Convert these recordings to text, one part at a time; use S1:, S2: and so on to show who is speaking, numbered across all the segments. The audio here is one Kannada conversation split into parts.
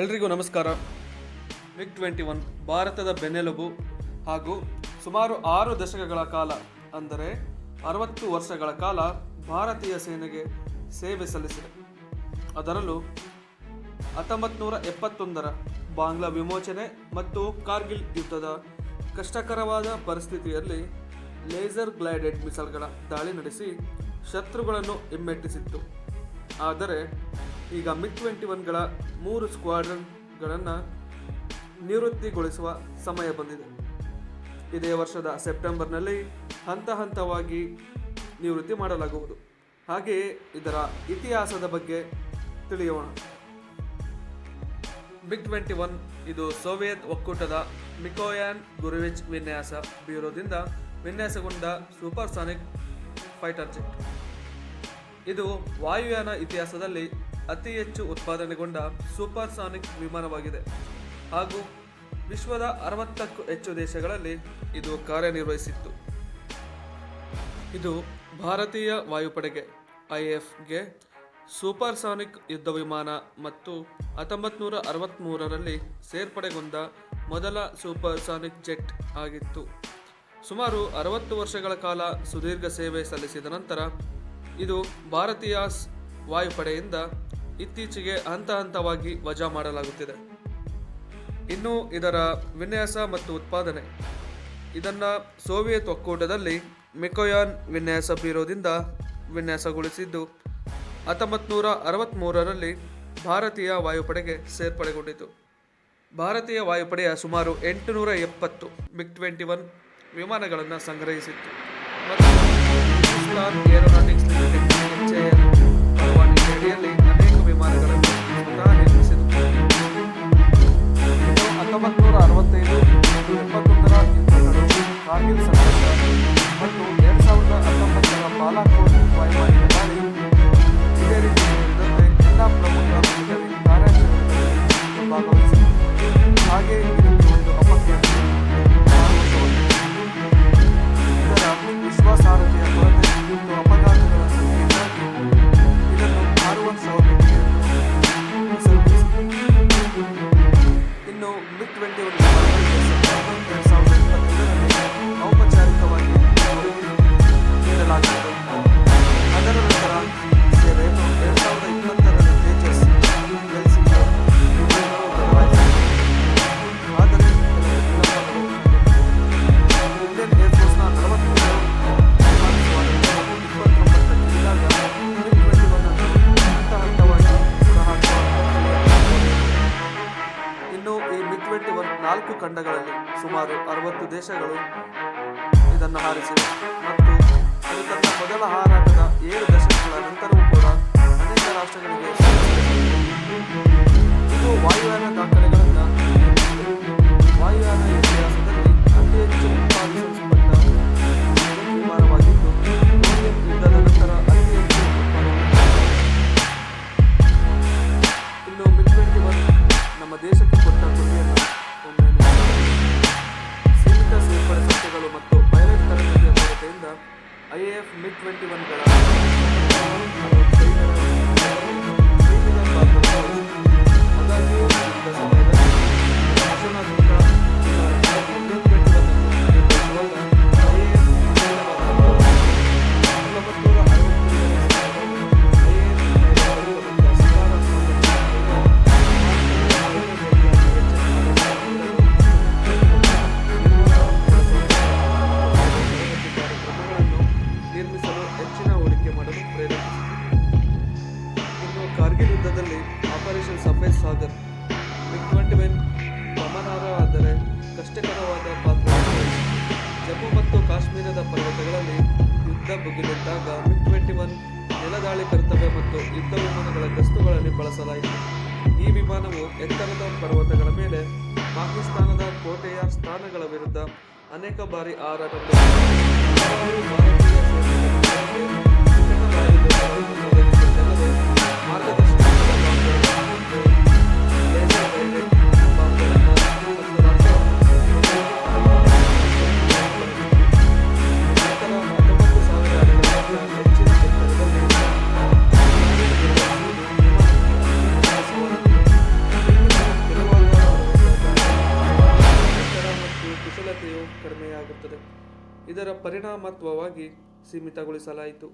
S1: ಎಲ್ರಿಗೂ ನಮಸ್ಕಾರ. ಮಿಗ್ ಟ್ವೆಂಟಿ ಒನ್ ಭಾರತದ ಬೆನ್ನೆಲುಬು ಹಾಗೂ ಸುಮಾರು ಆರು ದಶಕಗಳ ಕಾಲ, ಅಂದರೆ ಅರವತ್ತು ವರ್ಷಗಳ ಕಾಲ ಭಾರತೀಯ ಸೇನೆಗೆ ಸೇವೆ ಸಲ್ಲಿಸಿದೆ. ಅದರಲ್ಲೂ ಹತ್ತೊಂಬತ್ತು ನೂರ ಎಪ್ಪತ್ತೊಂದರ ಬಾಂಗ್ಲಾ ವಿಮೋಚನೆ ಮತ್ತು ಕಾರ್ಗಿಲ್ ಯುದ್ಧದ ಕಷ್ಟಕರವಾದ ಪರಿಸ್ಥಿತಿಯಲ್ಲಿ ಲೇಸರ್ ಗ್ಲೈಡೆಡ್ ಮಿಸೈಲ್ಗಳ ದಾಳಿ ನಡೆಸಿ ಶತ್ರುಗಳನ್ನು ಹಿಮ್ಮೆಟ್ಟಿಸಿತ್ತು. ಆದರೆ ಈಗ ಮಿಗ್ ಟ್ವೆಂಟಿ ಒನ್ಗಳ ಮೂರು ಸ್ಕ್ವಾಡ್ರನ್ಗಳನ್ನು ನಿವೃತ್ತಿಗೊಳಿಸುವ ಸಮಯ ಬಂದಿದೆ. ಇದೇ ವರ್ಷದ ಸೆಪ್ಟೆಂಬರ್ನಲ್ಲಿ ಹಂತ ಹಂತವಾಗಿ ನಿವೃತ್ತಿ ಮಾಡಲಾಗುವುದು. ಹಾಗೆಯೇ ಇದರ ಇತಿಹಾಸದ ಬಗ್ಗೆ ತಿಳಿಯೋಣ. ಬಿಗ್ ಟ್ವೆಂಟಿ ಒನ್ ಇದು ಸೋವಿಯತ್ ಒಕ್ಕೂಟದ ಮಿಕೋಯಾನ್ ಗುರುವಿಚ್ ವಿನ್ಯಾಸ ಬ್ಯೂರೋದಿಂದ ವಿನ್ಯಾಸಗೊಂಡ ಸೂಪರ್ಸಾನಿಕ್ ಫೈಟರ್ ಜೆಟ್. ಇದು ವಾಯುಯಾನ ಇತಿಹಾಸದಲ್ಲಿ ಅತಿ ಹೆಚ್ಚು ಉತ್ಪಾದನೆಗೊಂಡ ಸೂಪರ್ಸಾನಿಕ್ ವಿಮಾನವಾಗಿದೆ. ಹಾಗೂ ವಿಶ್ವದ ಅರವತ್ತಕ್ಕೂ ಹೆಚ್ಚು ದೇಶಗಳಲ್ಲಿ ಇದು ಕಾರ್ಯನಿರ್ವಹಿಸಿತ್ತು. ಇದು ಭಾರತೀಯ ವಾಯುಪಡೆಗೆ, ಐಎಫ್ಗೆ ಸೂಪರ್ಸಾನಿಕ್ ಯುದ್ಧ ವಿಮಾನ ಮತ್ತು ಹತ್ತೊಂಬತ್ತು ನೂರ ಅರವತ್ತ್ಮೂರರಲ್ಲಿ ಸೇರ್ಪಡೆಗೊಂಡ ಮೊದಲ ಸೂಪರ್ಸಾನಿಕ್ ಜೆಟ್ ಆಗಿತ್ತು. ಸುಮಾರು ಅರವತ್ತು ವರ್ಷಗಳ ಕಾಲ ಸುದೀರ್ಘ ಸೇವೆ ಸಲ್ಲಿಸಿದ ನಂತರ ಇದು ಭಾರತೀಯ ವಾಯುಪಡೆಯಿಂದ ಇತ್ತೀಚೆಗೆ ಹಂತ ಹಂತವಾಗಿ ವಜಾ ಮಾಡಲಾಗುತ್ತಿದೆ. ಇನ್ನು ಇದರ ವಿನ್ಯಾಸ ಮತ್ತು ಉತ್ಪಾದನೆ. ಇದನ್ನು ಸೋವಿಯತ್ ಒಕ್ಕೂಟದಲ್ಲಿ ಮಿಕೋಯಾನ್ ವಿನ್ಯಾಸ ಬೀರೋದಿಂದ ವಿನ್ಯಾಸಗೊಳಿಸಿದ್ದು ಹತ್ತೊಂಬತ್ತು ನೂರ ಅರವತ್ತ್ಮೂರರಲ್ಲಿ ಭಾರತೀಯ ವಾಯುಪಡೆಗೆ ಸೇರ್ಪಡೆಗೊಂಡಿತು. ಭಾರತೀಯ ವಾಯುಪಡೆಯ ಸುಮಾರು ಎಂಟುನೂರ ಎಪ್ಪತ್ತು ಮಿಗ್ ಟ್ವೆಂಟಿ ಒನ್ ವಿಮಾನಗಳನ್ನು ಸಂಗ್ರಹಿಸಿತ್ತು. ಮತ್ತು ಏರೋನಾಟಿಕ್ಸ್ ಖಂಡಗಳಲ್ಲಿ ಸುಮಾರು ಅರವತ್ತು ದೇಶಗಳು ಇದನ್ನು ಹಾರಿಸಿವೆ ಮತ್ತು ಅದು ತನ್ನ ಮೊದಲ ಹಾರಾಟದ ಏಳು ದಶಕಗಳ ನಂತರವೂ ಕೂಡ ಅನೇಕ ರಾಷ್ಟ್ರಗಳಿಗೆ. ಇದು ವಾಯುಯಾನ ದಾಖಲೆಗಳನ್ನು ವಾಯುಯಾನ ಇತಿಹಾಸದಲ್ಲಿ ಅತಿ ಹೆಚ್ಚು ಉತ್ಪಾದಿಸಲ್ಪಟ್ಟ ನಮ್ಮ ದೇಶಕ್ಕೆ ಐಎಎಫ್ ಮಿಗ್ ಟ್ವೆಂಟಿ ಭುಗಿಲೆದ್ದಾಗ ಮಿಗ್ ಟ್ವೆಂಟಿ ಒನ್ ನೆಲದಾಳಿ ಕರ್ತವ್ಯ ಮತ್ತು ಯುದ್ಧ ವಿಮಾನಗಳ ಗಸ್ತುಗಳಲ್ಲಿ ಬಳಸಲಾಯಿತು. ಈ ವಿಮಾನವು ಎತ್ತರದ ಪರ್ವತಗಳ ಮೇಲೆ ಪಾಕಿಸ್ತಾನದ ಕೋಟೆಯ ಸ್ಥಾನಗಳ ವಿರುದ್ಧ ಅನೇಕ ಬಾರಿ ಹಾರಾಟ ಪರಿಣಾಮಾತ್ಮಕವಾಗಿ ಸೀಮಿತಗೊಳಿಸಲಾಯಿತು.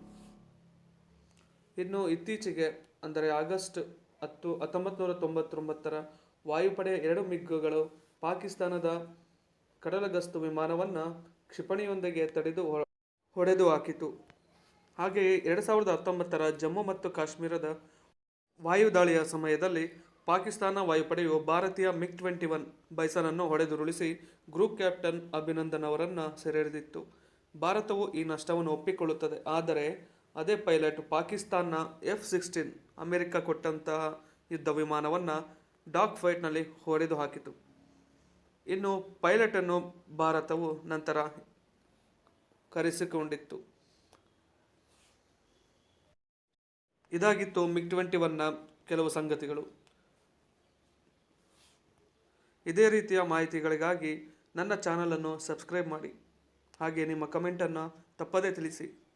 S1: ಇನ್ನು ಇತ್ತೀಚೆಗೆ, ಅಂದರೆ ಆಗಸ್ಟ್ ಹತ್ತು ಹತ್ತೊಂಬತ್ತು ನೂರ ತೊಂಬತ್ತೊಂಬತ್ತರ ವಾಯುಪಡೆಯ ಎರಡು ಮಿಗ್ಗುಗಳು ಪಾಕಿಸ್ತಾನದ ಕಡಲಗಸ್ತು ವಿಮಾನವನ್ನು ಕ್ಷಿಪಣಿಯೊಂದಿಗೆ ತಡೆದು ಹೊಡೆದು ಹಾಕಿತು. ಹಾಗೆಯೇ ಎರಡು ಸಾವಿರದ ಹತ್ತೊಂಬತ್ತರ ಜಮ್ಮು ಮತ್ತು ಕಾಶ್ಮೀರದ ವಾಯುದಾಳಿಯ ಸಮಯದಲ್ಲಿ ಪಾಕಿಸ್ತಾನ ವಾಯುಪಡೆಯು ಭಾರತೀಯ ಮಿಗ್ ಟ್ವೆಂಟಿ ಒನ್ ಬೈಸನನ್ನು ಹೊಡೆದುರುಳಿಸಿ ಗ್ರೂಪ್ ಕ್ಯಾಪ್ಟನ್ ಅಭಿನಂದನ್ ಅವರನ್ನು ಸೆರೆಹಿಡಿದಿತ್ತು. ಭಾರತವು ಈ ನಷ್ಟವನ್ನು ಒಪ್ಪಿಕೊಳ್ಳುತ್ತದೆ. ಆದರೆ ಅದೇ ಪೈಲಟ್ ಪಾಕಿಸ್ತಾನ್ನ ಎಫ್ ಸಿಕ್ಸ್ಟೀನ್ ಅಮೆರಿಕ ಕೊಟ್ಟಂತಹ ಯುದ್ಧ ವಿಮಾನವನ್ನು ಡಾಗ್ ಫೈಟ್ನಲ್ಲಿ ಹೊಡೆದು ಹಾಕಿತು. ಇನ್ನು ಪೈಲಟನ್ನು ಭಾರತವು ನಂತರ ಕರೆಸಿಕೊಂಡಿತ್ತು. ಇದಾಗಿತ್ತು ಮಿಗ್ ಟ್ವೆಂಟಿ ಒನ್ನ ಕೆಲವು ಸಂಗತಿಗಳು. ಇದೇ ರೀತಿಯ ಮಾಹಿತಿಗಳಿಗಾಗಿ ನನ್ನ ಚಾನಲನ್ನು ಸಬ್ಸ್ಕ್ರೈಬ್ ಮಾಡಿ. ಹಾಗೆ ನಿಮ್ಮ ಕಮೆಂಟನ್ನು ತಪ್ಪದೇ ತಿಳಿಸಿ.